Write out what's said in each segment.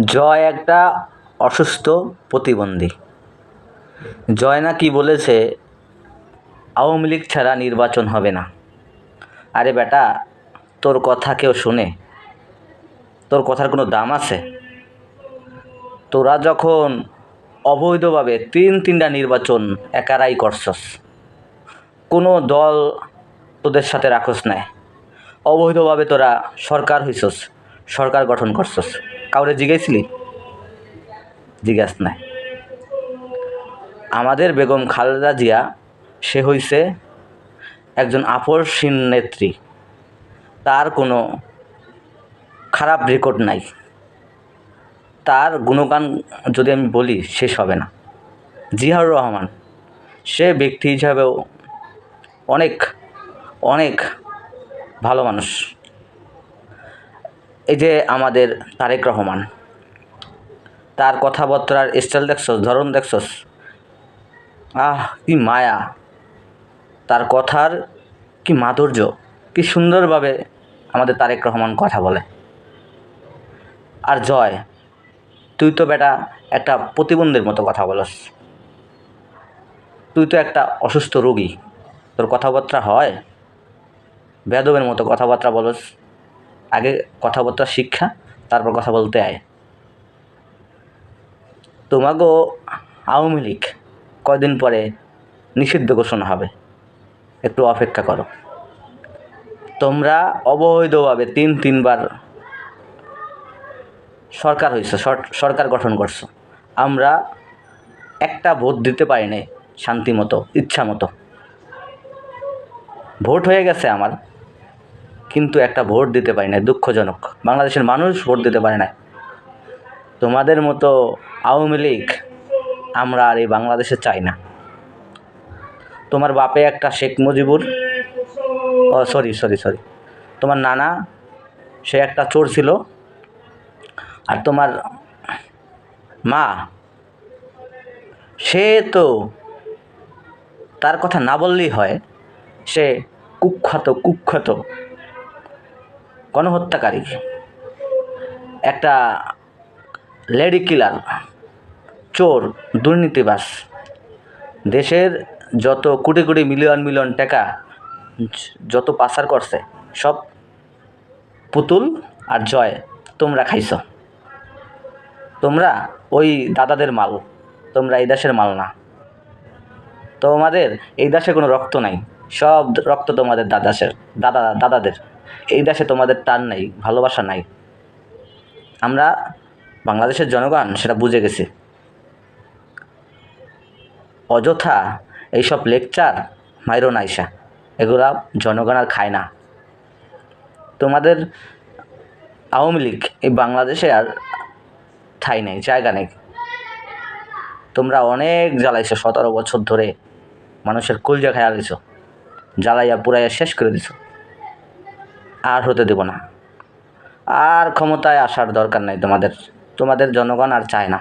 জয় একটা অসুস্থ প্রতিবন্ধী। জয় নাকি বলেছে, আওয়ামী লীগ ছাড়া নির্বাচন হবে না। আরে বেটা, তোর কথা কেউ শোনে? তোর কথার কোনো দাম আছে? তোরা যখন অবৈধভাবে তিন তিনটা নির্বাচন একারাই করছস, কোনো দল তোদের সাথে রাখস নাই। অবৈধভাবে তোরা সরকার হইছস, সরকার গঠন করছস। কাউরে জিগাইছিলি জিজ্ঞাস নাই। আমাদের বেগম খালেদা জিয়া, সে হইছে একজন আপসহীন নেত্রী। তার কোনো খারাপ রেকর্ড নাই। তার গুণগান যদি আমি বলি, শেষ হবে না। জিয়াউর রহমান, সে ব্যক্তি হিসাবেও অনেক অনেক ভালো মানুষ। এই যে আমাদের তারেক রহমান, তার কথাবার্তার স্টাইল দেখছস, ধরন দেখছস? আহ, কি মায়া। তার কথার কি মাধুর্য, কি সুন্দরভাবে আমাদের তারেক রহমান কথা বলে। আর জয়, তুই তো বেটা একটা প্রতিবন্ধীর মতো কথা বলস। তুই তো একটা অসুস্থ রোগী। তোর কথাবার্তা হয়, বেদবের মতো কথাবার্তা বলস। আগে কথাবার্তা শিক্ষা, তারপর কথা বলতে আয় তোমাগো আওয়ামী লীগ কয়দিন পরে নিষিদ্ধ ঘোষণা হবে? একটু অপেক্ষা করো। তোমরা অবৈধভাবে তিন, তিনবার সরকার হয়েছে সরকার গঠন করছ। আমরা একটা ভোট দিতে পারি নাই শান্তি মতো, ইচ্ছা মতো। ভোট হয়ে গেছে আমার। কিন্তু একটা ভোট দিতে পারি না দুঃখজনক। বাংলাদেশের মানুষ ভোট দিতে পারে না তোমাদের মতো আওয়ামী লীগ আমরা আর এই বাংলাদেশে চাই না। তোমার বাপে একটা শেখ মুজিবুর, ও সরি সরি সরি। তোমার নানা, সে একটা চোর ছিল। আর তোমার মা, সে তো তার কথা না বললেই হয়, সে কুখ্যাত কুখ্যাত গণহত্যাকারী, একটা লেডি কিলার, চোর, দুর্নীতিবাস। দেশের যত কোটি কোটি মিলিয়ন মিলিয়ন টাকা, যত পাচার করছে, সব পুতুল আর জয় তোমরা খাইছ। তোমরা ওই দাদাদের মাল, তোমরা এই দেশের মাল না। তোমাদের এই দেশে কোনো রক্ত নাই, সব রক্ত তোমাদের দাদাসের দাদা, দাদাদের। এই দেশে তোমাদের টান নাই, ভালোবাসা নাই। আমরা বাংলাদেশের জনগণ, সেটা বুঝে গেছি। অযথা এইসব লেকচার মাইরো নাইসা এগুলা জনগণ আর খায় না। তোমাদের আওয়ামী লীগ এই বাংলাদেশে আর ঠাই নেই, জায়গা নেই। তোমরা অনেক জ্বালাইছো, সতেরো বছর ধরে মানুষের কুলজা খায়া দিছো, জ্বালাইয়া পুরাইয়া শেষ করে দিছো। আর হতে দেব না। আর ক্ষমতায় আসার দরকার নাই তোমাদের। তোমাদের জনগণ আর চায় না।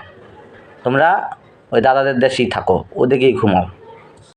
তোমরা ওই দাদাদের দেশেই থাকো, ওদিকেই ঘুমাও।